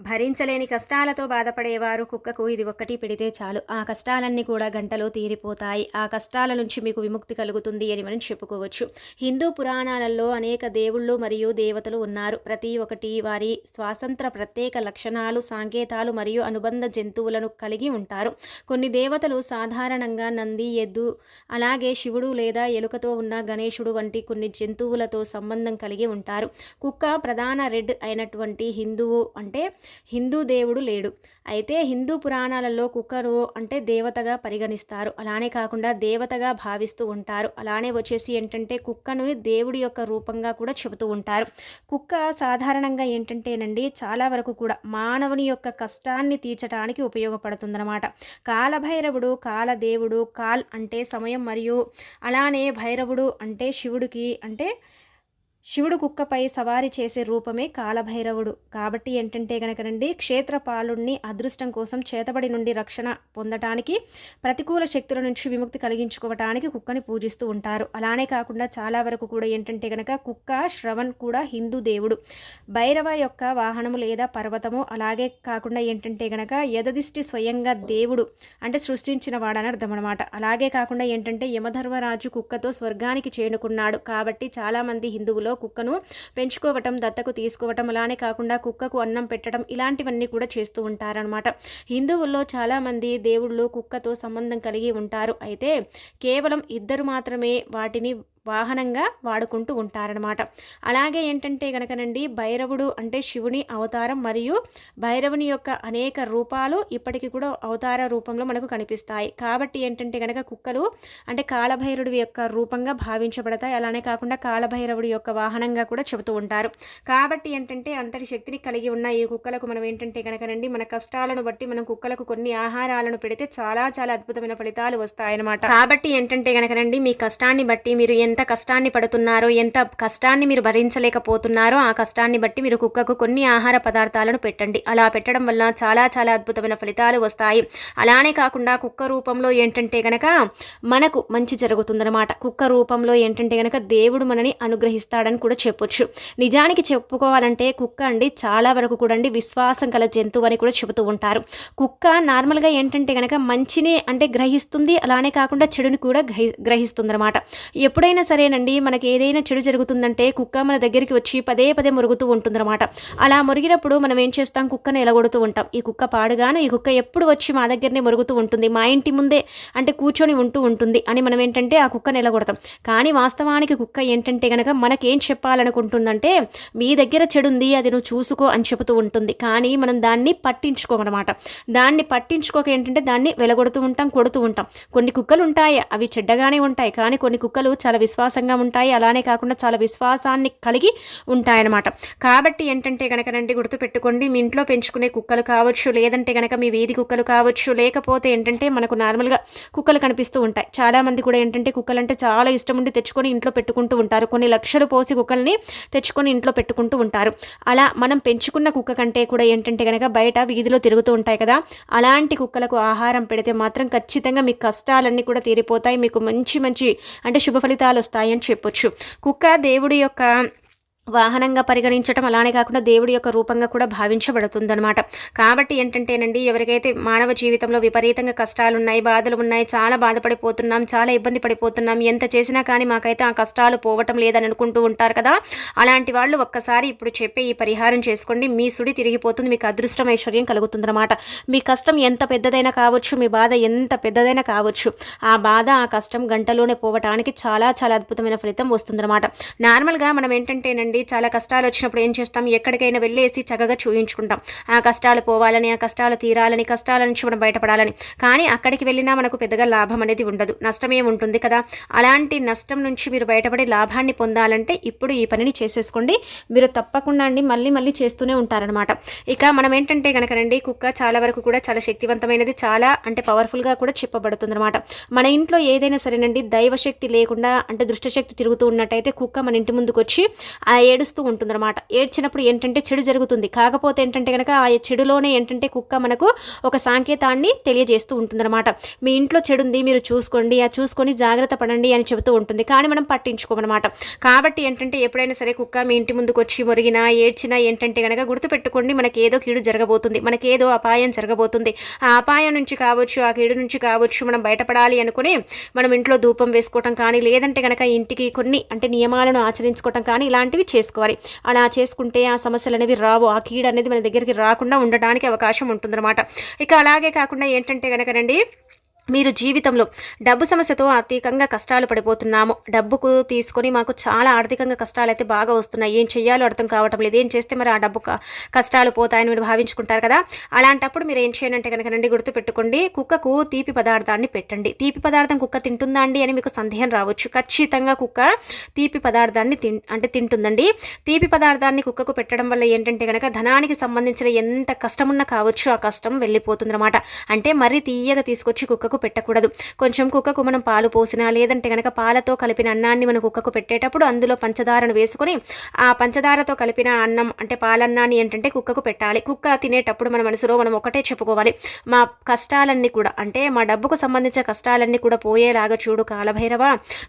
భరించలేని కష్టాలతో బాధపడేవారు కుక్కకు ఇది ఒక్కటి పెడితే చాలు. ఆ కష్టాలన్నీ కూడా గంటలో తీరిపోతాయి. ఆ కష్టాల నుంచి మీకు విముక్తి కలుగుతుంది అని మనం చెప్పుకోవచ్చు. హిందూ పురాణాలలో అనేక దేవుళ్ళు మరియు దేవతలు ఉన్నారు. ప్రతి ఒక్కటి వారి స్వాతంత్ర ప్రత్యేక లక్షణాలు సాంకేతాలు మరియు అనుబంధ జంతువులను కలిగి ఉంటారు. కొన్ని దేవతలు సాధారణంగా నంది ఎద్దు అలాగే శివుడు లేదా ఎలుకతో ఉన్న గణేశుడు వంటి కొన్ని జంతువులతో సంబంధం కలిగి ఉంటారు. కుక్క ప్రధాన రెడ్ అయినటువంటి హిందువు అంటే హిందూ దేవుడు లేడు. అయితే హిందూ పురాణాలలో కుక్కను అంటే దేవతగా పరిగణిస్తారు. అలానే కాకుండా దేవతగా భావిస్తూ ఉంటారు. అలానే వచ్చేసి ఏంటంటే కుక్కను దేవుడి యొక్క రూపంగా కూడా చెబుతూ ఉంటారు. కుక్క సాధారణంగా ఏంటంటేనండి చాలా వరకు కూడా మానవుని యొక్క కష్టాన్ని తీర్చడానికి ఉపయోగపడుతుందన్నమాట. కాలభైరవుడు కాలదేవుడు కాల్ అంటే సమయం మరియు అలానే భైరవుడు అంటే శివుడికి అంటే శివుడు కుక్కపై సవారి చేసే రూపమే కాలభైరవుడు. కాబట్టి ఏంటంటే గనకనండి క్షేత్రపాలుణ్ణి అదృష్టం కోసం చేతబడి నుండి రక్షణ పొందటానికి ప్రతికూల శక్తుల నుంచి విముక్తి కలిగించుకోవటానికి కుక్కని పూజిస్తూ ఉంటారు. అలానే కాకుండా చాలా వరకు కూడా ఏంటంటే గనక కుక్క శ్రవణ్ కూడా హిందూ దేవుడు. భైరవ యొక్క వాహనము లేదా పర్వతము అలాగే కాకుండా ఏంటంటే గనక యదదిష్టి స్వయంగా దేవుడు అంటే సృష్టించిన వాడని అర్థం అనమాట అలాగే కాకుండా ఏంటంటే యమధర్మరాజు కుక్కతో స్వర్గానికి చేరుకున్నాడు. కాబట్టి చాలామంది హిందువులు కుక్కను పెంచుకోవటం దత్తకు తీసుకోవటం అలానే కాకుండా కుక్కకు అన్నం పెట్టడం ఇలాంటివన్నీ కూడా చేస్తూ ఉంటారనమాట హిందువుల్లో చాలామంది దేవుళ్ళు కుక్కతో సంబంధం కలిగి ఉంటారు. అయితే కేవలం ఇద్దరు మాత్రమే వాటిని వాహనంగా వాడుకుంటూ ఉంటారనమాట అలాగే ఏంటంటే గనకనండి భైరవుడు అంటే శివుని అవతారం మరియు భైరవుని యొక్క అనేక రూపాలు ఇప్పటికీ కూడా అవతార రూపంలో మనకు కనిపిస్తాయి. కాబట్టి ఏంటంటే గనక కుక్కలు అంటే కాలభైరుడి యొక్క రూపంగా భావించబడతాయి. అలానే కాకుండా కాలభైరవుడి యొక్క వాహనంగా కూడా చెబుతూ ఉంటారు. కాబట్టి ఏంటంటే అంతటి శక్తిని కలిగి ఉన్న ఈ కుక్కలకు మనం ఏంటంటే కనుకనండి మన కష్టాలను బట్టి మనం కుక్కలకు కొన్ని ఆహారాలను పెడితే చాలా చాలా అద్భుతమైన ఫలితాలు వస్తాయన్నమాట. కాబట్టి ఏంటంటే కనుకనండి మీ కష్టాన్ని బట్టి మీరు ఎంత కష్టాన్ని పడుతున్నారో ఎంత కష్టాన్ని మీరు భరించలేకపోతున్నారో ఆ కష్టాన్ని బట్టి మీరు కుక్కకు కొన్ని ఆహార పదార్థాలను పెట్టండి. అలా పెట్టడం వల్ల చాలా చాలా అద్భుతమైన ఫలితాలు వస్తాయి. అలానే కాకుండా కుక్క రూపంలో ఏంటంటే గనక మనకు మంచి జరుగుతుందన్నమాట. కుక్క రూపంలో ఏంటంటే గనక దేవుడు మనని అనుగ్రహిస్తాడని కూడా చెప్పొచ్చు. నిజానికి చెప్పుకోవాలంటే కుక్క అండి చాలా వరకు కూడా అండి విశ్వాసం గల జంతువు అని కూడా చెబుతూ ఉంటారు. కుక్క నార్మల్గా ఏంటంటే గనక మంచిని అంటే గ్రహిస్తుంది అలానే కాకుండా చెడుని కూడా గ్రహి గ్రహిస్తుంది అనమాట ఎప్పుడైనా సరేనండి మనకి ఏదైనా చెడు జరుగుతుందంటే కుక్క మన దగ్గరికి వచ్చి పదే పదే మురుగుతూ ఉంటుందన్నమాట. అలా మురిగినప్పుడు మనం ఏం చేస్తాం? కుక్కను ఎలగొడుతూ ఉంటాం. ఈ కుక్క పాడుగాను ఈ కుక్క ఎప్పుడు వచ్చి మా దగ్గరనే మురుగుతూ ఉంటుంది. మా ఇంటి ముందే అంటే కూర్చొని ఉంటూ ఉంటుంది అని మనం ఏంటంటే ఆ కుక్కను ఎలగొడతాం. కానీ వాస్తవానికి కుక్క ఏంటంటే కనుక మనకేం చెప్పాలనుకుంటుందంటే మీ దగ్గర చెడుంది అది నువ్వు చూసుకో అని చెబుతూ ఉంటుంది. కానీ మనం దాన్ని పట్టించుకోమన్నమాట. దాన్ని పట్టించుకోక ఏంటంటే దాన్ని వెలగొడుతూ ఉంటాం కొడుతూ ఉంటాం. కొన్ని కుక్కలు ఉంటాయి అవి చెడ్డగానే ఉంటాయి. కానీ కొన్ని కుక్కలు చాలా విశ్వాసంగా ఉంటాయి. అలానే కాకుండా చాలా విశ్వాసాన్ని కలిగి ఉంటాయన్నమాట. కాబట్టి ఏంటంటే కనుకనండి గుర్తుపెట్టుకోండి మీ ఇంట్లో పెంచుకునే కుక్కలు కావచ్చు లేదంటే కనుక మీ వీధి కుక్కలు కావచ్చు లేకపోతే ఏంటంటే మనకు నార్మల్గా కుక్కలు కనిపిస్తూ ఉంటాయి. చాలామంది కూడా ఏంటంటే కుక్కలు అంటే చాలా ఇష్టం ఉండి తెచ్చుకొని ఇంట్లో పెట్టుకుంటూ ఉంటారు. కొన్ని లక్షలు పోసి కుక్కల్ని తెచ్చుకొని ఇంట్లో పెట్టుకుంటూ ఉంటారు. అలా మనం పెంచుకున్న కుక్క కంటే కూడా ఏంటంటే కనుక బయట వీధిలో తిరుగుతూ ఉంటాయి కదా అలాంటి కుక్కలకు ఆహారం పెడితే మాత్రం ఖచ్చితంగా మీ కష్టాలన్నీ కూడా తీరిపోతాయి. మీకు మంచి మంచి అంటే శుభ ఫలితాలు వస్తాయని చెప్పొచ్చు. కుక్క దేవుడి యొక్క వాహనంగా పరిగణించడం అలానే కాకుండా దేవుడి యొక్క రూపంగా కూడా భావించబడుతుందన్నమాట. కాబట్టి ఏంటంటేనండి ఎవరికైతే మానవ జీవితంలో విపరీతంగా కష్టాలు ఉన్నాయి బాధలు ఉన్నాయి చాలా బాధపడిపోతున్నాం చాలా ఇబ్బంది పడిపోతున్నాం ఎంత చేసినా కానీ మాకైతే ఆ కష్టాలు పోవటం లేదని అనుకుంటూ ఉంటారు కదా అలాంటి వాళ్ళు ఒక్కసారి ఇప్పుడు చెప్పే ఈ పరిహారం చేసుకోండి. మీ సుడి తిరిగిపోతుంది మీకు అదృష్టం ఐశ్వర్యం కలుగుతుందన్నమాట. మీ కష్టం ఎంత పెద్దదైనా కావచ్చు మీ బాధ ఎంత పెద్దదైనా కావచ్చు ఆ బాధ ఆ కష్టం గంటలోనే పోవటానికి చాలా చాలా అద్భుతమైన ఫలితం వస్తుందన్నమాట. నార్మల్గా మనం ఏంటంటేనండి చాలా కష్టాలు వచ్చినప్పుడు ఏం చేస్తాం? ఎక్కడికైనా వెళ్ళేసి చక్కగా చూయించుకుంటాం. ఆ కష్టాలు పోవాలని ఆ కష్టాలు తీరాలని కష్టాల నుంచి మనం బయటపడాలని. కానీ అక్కడికి వెళ్ళినా మనకు పెద్దగా లాభం అనేది ఉండదు. నష్టమే ఉంటుంది కదా? అలాంటి నష్టం నుంచి మీరు బయటపడి లాభాన్ని పొందాలంటే ఇప్పుడు ఈ పనిని చేసేసుకోండి. మీరు తప్పకుండా అండి మళ్ళీ మళ్ళీ చేస్తూనే ఉంటారనమాట ఇక మనం ఏంటంటే కనుకనండి కుక్క చాలా వరకు కూడా చాలా శక్తివంతమైనది చాలా అంటే పవర్ఫుల్గా కూడా చెప్పబడుతుంది అనమాట మన ఇంట్లో ఏదైనా సరేనండి దైవశక్తి లేకుండా అంటే దుష్టశక్తి తిరుగుతూ ఉన్నట్టయితే కుక్క మన ఇంటి ముందుకు వచ్చి ఆ ఏడుస్తూ ఉంటుందన్నమాట. ఏడ్చినప్పుడు ఏంటంటే చెడు జరుగుతుంది. కాకపోతే ఏంటంటే కనుక ఆ చెడులోనే ఏంటంటే కుక్క మనకు ఒక సాంకేతాన్ని తెలియజేస్తూ ఉంటుందన్నమాట. మీ ఇంట్లో చెడు ఉంది మీరు చూసుకోండి ఆ చూసుకొని జాగ్రత్త పడండి అని చెబుతూ ఉంటుంది. కానీ మనం పట్టించుకోమన్నమాట. కాబట్టి ఏంటంటే ఎప్పుడైనా సరే కుక్క మీ ఇంటి ముందుకు వచ్చి మురిగినా ఏడ్చినా ఏంటంటే కనుక గుర్తుపెట్టుకోండి మనకి ఏదో కీడు జరగబోతుంది. మనకి ఏదో అపాయం జరగబోతుంది. ఆ అపాయం నుంచి కావచ్చు ఆ కీడు నుంచి కావచ్చు మనం బయటపడాలి అనుకుని మనం ఇంట్లో ధూపం వేసుకోవటం కానీ లేదంటే కనుక ఇంటికి కొన్ని అంటే నియమాలను ఆచరించుకోవటం కానీ ఇలాంటివి చేసుకోవాలి. అలా చేసుకుంటే ఆ సమస్యలు అనేవి రావు. ఆ కీడ అనేది మన దగ్గరికి రాకుండా ఉండడానికి అవకాశం ఉంటుందన్నమాట. ఇక అలాగే కాకుండా ఏంటంటే కనుక రండి మీరు జీవితంలో డబ్బు సమస్యతో ఆర్థికంగా కష్టాలు పడిపోతున్నాము. డబ్బుకు తీసుకొని మాకు చాలా ఆర్థికంగా కష్టాలు అయితే బాగా వస్తున్నాయి. ఏం చేయాలో అర్థం కావటం లేదు. ఏం చేస్తే మరి ఆ డబ్బు కష్టాలు పోతాయని మీరు భావించుకుంటారు కదా? అలాంటప్పుడు మీరు ఏం చేయాలంటే కనుక రండి గుర్తుపెట్టుకోండి. కుక్కకు తీపి పదార్థాన్ని పెట్టండి. తీపి పదార్థం కుక్క తింటుందా అండి అని మీకు సందేహం రావచ్చు. ఖచ్చితంగా కుక్క తీపి పదార్థాన్ని తిన్ అంటే తింటుందండి. తీపి పదార్థాన్ని కుక్కకు పెట్టడం వల్ల ఏంటంటే కనుక ధనానికి సంబంధించిన ఎంత కష్టమున్నా కావచ్చు ఆ కష్టం వెళ్ళిపోతుందన్నమాట. అంటే మరీ తీయగా తీసుకొచ్చి కుక్కకు పెట్టకూడదు. కొంచెం కుక్కకు మనం పాలు పోసినా లేదంటే కనుక పాలతో కలిపిన అన్నాన్ని మనం కుక్కకు పెట్టేటప్పుడు అందులో పంచదారను వేసుకొని ఆ పంచదారతో కలిపిన అన్నం అంటే పాలన్నాన్ని ఏంటంటే కుక్కకు పెట్టాలి. కుక్క తినేటప్పుడు మన మనసులో మనం ఒకటే చెప్పుకోవాలి. మా కష్టాలన్నీ కూడా అంటే మా డబ్బుకు సంబంధించిన కష్టాలన్నీ కూడా పోయేలాగా చూడు కాలభైరవ.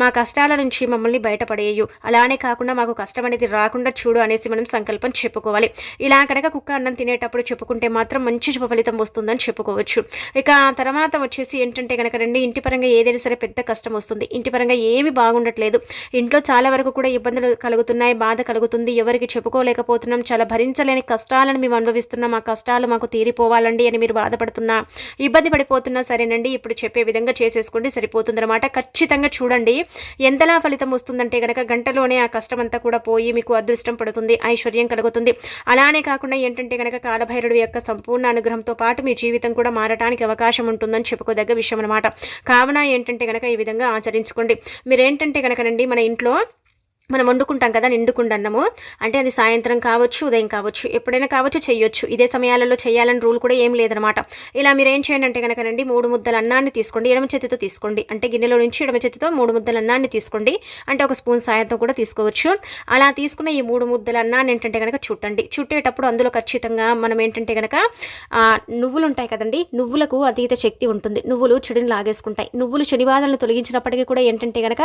మా కష్టాల నుంచి మమ్మల్ని బయటపడేయు. అలానే కాకుండా మాకు కష్టం అనేది రాకుండా చూడు అనేసి మనం సంకల్పం చెప్పుకోవాలి. ఇలా కనుక కుక్క అన్నం తినేటప్పుడు చెప్పుకుంటే మాత్రం మంచి శుభ ఫలితం వస్తుందని చెప్పుకోవచ్చు. ఇక తర్వాత వచ్చేసి ఏంటంటే కనుక రండి ఇంటి పరంగా ఏదైనా సరే పెద్ద కష్టం వస్తుంది. ఇంటి పరంగా ఏమి బాగుండట్లేదు. ఇంట్లో చాలా వరకు కూడా ఇబ్బందులు కలుగుతున్నాయి బాధ కలుగుతుంది. ఎవరికి చెప్పుకోలేకపోతున్నాం. చాలా భరించలేని కష్టాలను మేము అనుభవిస్తున్నాం. ఆ కష్టాలు మాకు తీరిపోవాలండి అని మీరు బాధపడుతున్నా ఇబ్బంది పడిపోతున్నా సరేనండి. ఇప్పుడు చెప్పే విధంగా చేసేసుకోండి సరిపోతుందన్నమాట. ఖచ్చితంగా చూడండి. ఎంతలా ఫలితం వస్తుందంటే కనుక గంటలోనే ఆ కష్టం అంతా కూడా పోయి మీకు అదృష్టం పడుతుంది ఐశ్వర్యం కలుగుతుంది. అలానే కాకుండా ఏంటంటే కనుక కాలభైరుడు యొక్క సంపూర్ణ అనుగ్రహంతో పాటు మీ జీవితం కూడా మారటానికి అవకాశం ఉంటుందని చెప్పుకోదగ్గ విషయం అనమాట కావున ఏంటంటే కనుక ఈ విధంగా ఆచరించుకోండి. మీరేంటంటే కనుకనండి మన ఇంట్లో మనం వండుకుంటాం కదా నిండుకుండా అన్నము అంటే అది సాయంత్రం కావచ్చు ఉదయం కావచ్చు ఎప్పుడైనా కావచ్చు చేయొచ్చు ఇదే సమయాలలో చేయాలని రూల్ కూడా ఏం లేదనమాట ఇలా మీరు ఏం చేయండి అంటే కనుక రండి మూడు ముద్దల అన్నాన్ని తీసుకోండి ఎడమ చేతితో తీసుకోండి. అంటే గిన్నెలో నుంచి ఎడమ చేతితో మూడు ముద్దల అన్నాన్ని తీసుకోండి. అంటే ఒక స్పూన్ సాయంతో కూడా తీసుకోవచ్చు. అలా తీసుకున్న ఈ మూడు ముద్దల అన్నాన్ని ఏంటంటే కనుక చుట్టండి. చుట్టేటప్పుడు అందులో ఖచ్చితంగా మనం ఏంటంటే కనుక నువ్వులు ఉంటాయి కదండి నువ్వులకు అతీత శక్తి ఉంటుంది. నువ్వులు చెడుని లాగేసుకుంటాయి. నువ్వులు శనివాదాలను తొలగించినప్పటికీ కూడా ఏంటంటే కనుక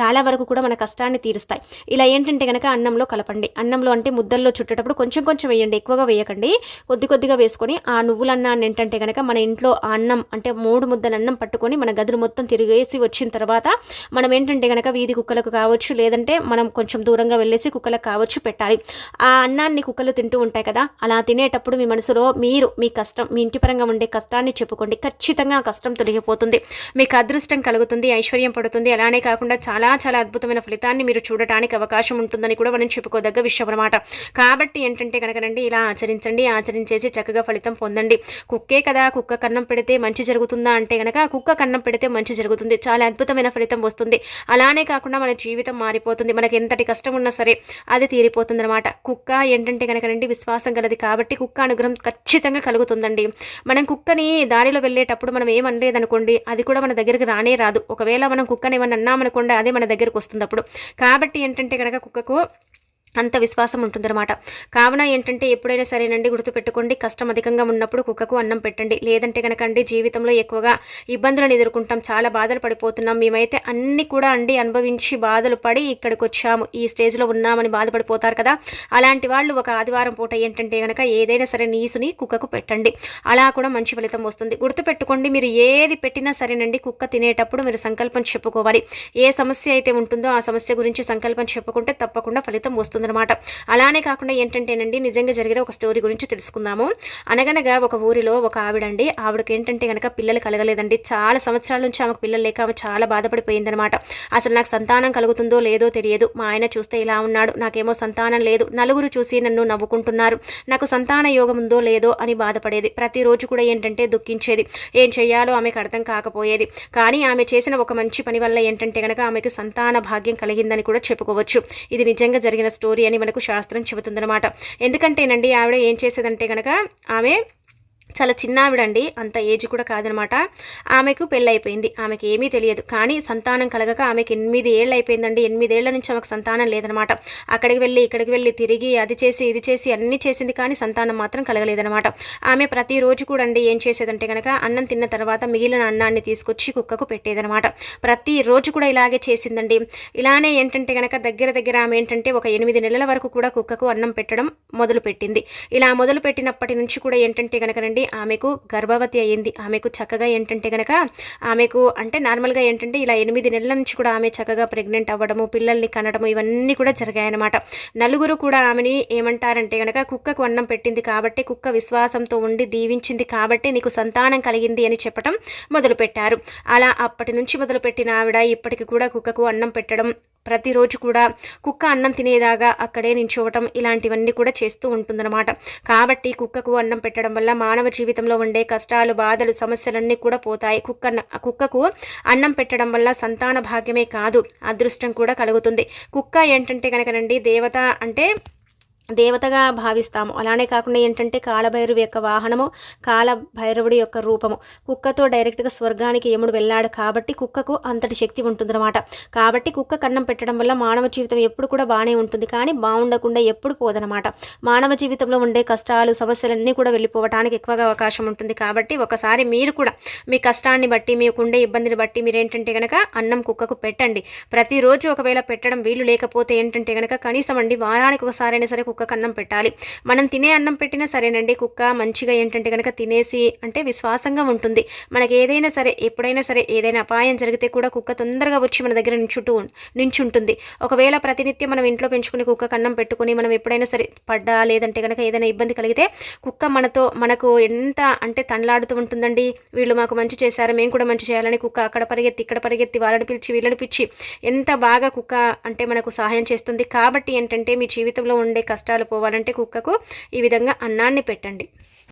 చాలా వరకు కూడా మన కష్టాన్ని తీరుస్తాయి. ఇలా ఏంటంటే కనుక అన్నంలో కలపండి. అన్నంలో అంటే ముద్దల్లో చుట్టేటప్పుడు కొంచెం కొంచెం వేయండి. ఎక్కువగా వేయకండి. కొద్ది కొద్దిగా వేసుకొని ఆ నువ్వుల అన్నాన్ని ఏంటంటే కనుక మన ఇంట్లో ఆ అన్నం అంటే మూడు ముద్దల అన్నం పట్టుకొని మన గదులు మొత్తం తిరిగేసి వచ్చిన తర్వాత మనం ఏంటంటే కనుక వీధి కుక్కలకు కావచ్చు లేదంటే మనం కొంచెం దూరంగా వెళ్ళేసి కుక్కలకు కావచ్చు పెట్టాలి. ఆ అన్నాన్ని కుక్కలు తింటూ ఉంటాయి కదా అలా తినేటప్పుడు మీ మనసులో మీరు మీ కష్టం మీ ఇంటి పరంగా ఉండే కష్టాన్ని చెప్పుకోండి. ఖచ్చితంగా ఆ కష్టం తొలగిపోతుంది. మీకు అదృష్టం కలుగుతుంది ఐశ్వర్యం పడుతుంది. అలానే కాకుండా చాలా చాలా అద్భుతమైన ఫలితాన్ని మీరు చూడటం ఉండటానికి అవకాశం ఉంటుందని కూడా మనం చెప్పుకోదగ్గ విషయం అనమాట కాబట్టి ఏంటంటే కనుకనండి ఇలా ఆచరించండి ఆచరించేసి చక్కగా ఫలితం పొందండి. కుక్కే కదా కుక్క కన్నం పెడితే మంచి జరుగుతుందా అంటే కనుక కుక్క కన్నం పెడితే మంచి జరుగుతుంది. చాలా అద్భుతమైన ఫలితం వస్తుంది. అలానే కాకుండా మన జీవితం మారిపోతుంది. మనకి ఎంతటి కష్టం ఉన్నా సరే అది తీరిపోతుంది అనమాట కుక్క ఏంటంటే కనుకనండి విశ్వాసం గలది కాబట్టి కుక్క అనుగ్రహం ఖచ్చితంగా కలుగుతుందండి. మనం కుక్కని దారిలో వెళ్ళేటప్పుడు మనం ఏమనలేదనుకోండి అది కూడా మన దగ్గరికి రానే రాదు. ఒకవేళ మనం కుక్కని ఏమన్నా అన్నామనుకోండి అదే మన దగ్గరకు వస్తుంది అప్పుడు కాబట్టి ఏంటంటే కనుక కుక్కకు అంత విశ్వాసం ఉంటుందన్నమాట. కావున ఏంటంటే ఎప్పుడైనా సరేనండి గుర్తుపెట్టుకోండి కష్టం అధికంగా ఉన్నప్పుడు కుక్కకు అన్నం పెట్టండి. లేదంటే కనుక అండి జీవితంలో ఎక్కువగా ఇబ్బందులను ఎదుర్కొంటాం చాలా బాధలు పడిపోతున్నాం. మేమైతే అన్ని కూడా అండి అనుభవించి బాధలు పడి ఇక్కడికి వచ్చాము ఈ స్టేజ్లో ఉన్నామని బాధపడిపోతారు కదా. అలాంటి వాళ్ళు ఒక ఆదివారం పూట ఏంటంటే కనుక ఏదైనా సరే నీసుని కుక్కకు పెట్టండి. అలా కూడా మంచి ఫలితం వస్తుంది. గుర్తుపెట్టుకోండి మీరు ఏది పెట్టినా సరేనండి కుక్క తినేటప్పుడు మీరు సంకల్పం చెప్పుకోవాలి. ఏ సమస్య అయితే ఉంటుందో ఆ సమస్య గురించి సంకల్పం చెప్పుకుంటే తప్పకుండా ఫలితం వస్తుంది. వస్తుందన్నమాట అలానే కాకుండా ఏంటంటేనండి నిజంగా జరిగిన ఒక స్టోరీ గురించి తెలుసుకుందాము. అనగనగా ఒక ఊరిలో ఒక ఆవిడండి ఆవిడకి ఏంటంటే కనుక పిల్లలు కలగలేదండి. చాలా సంవత్సరాల నుంచి ఆమెకు పిల్లలు లేక ఆమె చాలా బాధపడిపోయిందనమాట అసలు నాకు సంతానం కలుగుతుందో లేదో తెలియదు. మా ఆయన చూస్తే ఇలా ఉన్నాడు. నాకేమో సంతానం లేదు. నలుగురు చూసి నన్ను నవ్వుకుంటున్నారు. నాకు సంతాన యోగం ఉందో లేదో అని బాధపడేది. ప్రతిరోజు కూడా ఏంటంటే దుఃఖించేది. ఏం చేయాలో ఆమెకు అర్థం కాకపోయేది. కానీ ఆమె చేసిన ఒక మంచి పని వల్ల ఏంటంటే కనుక ఆమెకు సంతాన భాగ్యం కలిగిందని కూడా చెప్పుకోవచ్చు. ఇది నిజంగా జరిగిన స్టోరీ. స్టోరీ అని మనకు శాస్త్రం చెబుతుందనమాట ఎందుకంటేనండి ఆవిడ ఏం చేసేదంటే కనుక ఆమె చాలా చిన్నావిడండి అంత ఏజ్ కూడా కాదనమాట. ఆమెకు పెళ్ళైపోయింది ఆమెకు ఏమీ తెలియదు. కానీ సంతానం కలగక ఆమెకు ఎనిమిది ఏళ్ళు అయిపోయిందండి ఎనిమిదేళ్ళ నుంచి ఆమెకు సంతానం లేదనమాట. అక్కడికి వెళ్ళి ఇక్కడికి వెళ్ళి తిరిగి అది చేసి ఇది చేసి అన్నీ చేసింది కానీ సంతానం మాత్రం కలగలేదనమాట. ఆమె ప్రతిరోజు కూడా అండి ఏం చేసేదంటే కనుక అన్నం తిన్న తర్వాత మిగిలిన అన్నాన్ని తీసుకొచ్చి కుక్కకు పెట్టేదనమాట. ప్రతిరోజు కూడా ఇలాగే చేసిందండి. ఇలానే ఏంటంటే కనుక దగ్గర దగ్గర ఆమె ఏంటంటే ఒక ఎనిమిది నెలల వరకు కూడా కుక్కకు అన్నం పెట్టడం మొదలు పెట్టింది ఇలా మొదలు పెట్టినప్పటి నుంచి కూడా ఏంటంటే కనుకనండి ఆమెకు గర్భవతి అయ్యింది. ఆమెకు చక్కగా ఏంటంటే కనుక ఆమెకు అంటే నార్మల్గా ఏంటంటే ఇలా ఎనిమిది నెలల నుంచి కూడా ఆమె చక్కగా ప్రెగ్నెంట్ అవ్వడము పిల్లల్ని కనడము ఇవన్నీ కూడా జరిగాయన్నమాట. నలుగురు కూడా ఆమెని ఏమంటారంటే కనుక కుక్కకు అన్నం పెట్టింది కాబట్టి కుక్క విశ్వాసంతో ఉండి దీవించింది కాబట్టి నీకు సంతానం కలిగింది అని చెప్పడం మొదలుపెట్టారు. అలా అప్పటి నుంచి మొదలుపెట్టిన ఆవిడ ఇప్పటికి కూడా కుక్కకు అన్నం పెట్టడం ప్రతిరోజు కూడా కుక్క అన్నం తినేదాగా అక్కడే నించోవటం ఇలాంటివన్నీ కూడా చేస్తూ ఉంటుందన్నమాట. కాబట్టి కుక్కకు అన్నం పెట్టడం వల్ల మానవ జీవితంలో ఉండే కష్టాలు బాధలు సమస్యలన్నీ కూడా పోతాయి. కుక్క కుక్కకు అన్నం పెట్టడం వల్ల సంతాన భాగ్యమే కాదు అదృష్టం కూడా కలుగుతుంది. కుక్క ఏంటంటే కనుకనండి దేవత అంటే దేవతగా భావిస్తాము. అలానే కాకుండా ఏంటంటే కాలభైరవి యొక్క వాహనము కాలభైరవుడి యొక్క రూపము. కుక్కతో డైరెక్ట్గా స్వర్గానికి యముడు వెళ్ళాడు కాబట్టి కుక్కకు అంతటి శక్తి ఉంటుందన్నమాట. కాబట్టి కుక్క కన్నం పెట్టడం వల్ల మానవ జీవితం ఎప్పుడు కూడా బాగానే ఉంటుంది. కానీ బాగుండకుండా ఎప్పుడు పోదనమాట మానవ జీవితంలో ఉండే కష్టాలు సమస్యలన్నీ కూడా వెళ్ళిపోవటానికి ఎక్కువగా అవకాశం ఉంటుంది. కాబట్టి ఒకసారి మీరు కూడా మీ కష్టాన్ని బట్టి మీకుండే ఇబ్బందిని బట్టి మీరు ఏంటంటే కనుక అన్నం కుక్కకు పెట్టండి. ప్రతిరోజు ఒకవేళ పెట్టడం వీలు లేకపోతే ఏంటంటే కనుక కనీసం అండి వారానికి ఒకసారైనా సరే కుక్క కుక్కకు అన్నం పెట్టాలి. మనం తినే అన్నం పెట్టినా సరేనండి కుక్క మంచిగా ఏంటంటే కనుక తినేసి అంటే విశ్వాసంగా ఉంటుంది. మనకి ఏదైనా సరే ఎప్పుడైనా సరే ఏదైనా అపాయం జరిగితే కూడా కుక్క తొందరగా వచ్చి మన దగ్గర నించుంటూ నించుంటుంది. ఒకవేళ ప్రతినిత్యం మనం ఇంట్లో పెంచుకుని కుక్క కన్నం పెట్టుకుని మనం ఎప్పుడైనా సరే పడ్డా లేదంటే కనుక ఏదైనా ఇబ్బంది కలిగితే కుక్క మనతో మనకు ఎంత అంటే తండ్లాడుతూ ఉంటుందండి. వీళ్ళు మాకు మంచి చేశారు మేము కూడా మంచి చేయాలని కుక్క అక్కడ పరిగెత్తి ఇక్కడ పరిగెత్తి వాళ్ళని పిలిచి వీళ్ళని పిలిచి ఎంత బాగా కుక్క అంటే మనకు సహాయం చేస్తుంది. కాబట్టి ఏంటంటే మీ జీవితంలో ఉండే కష్టాలు పోవాలంటే కుక్కకు ఈ విధంగా అన్నాన్ని పెట్టండి.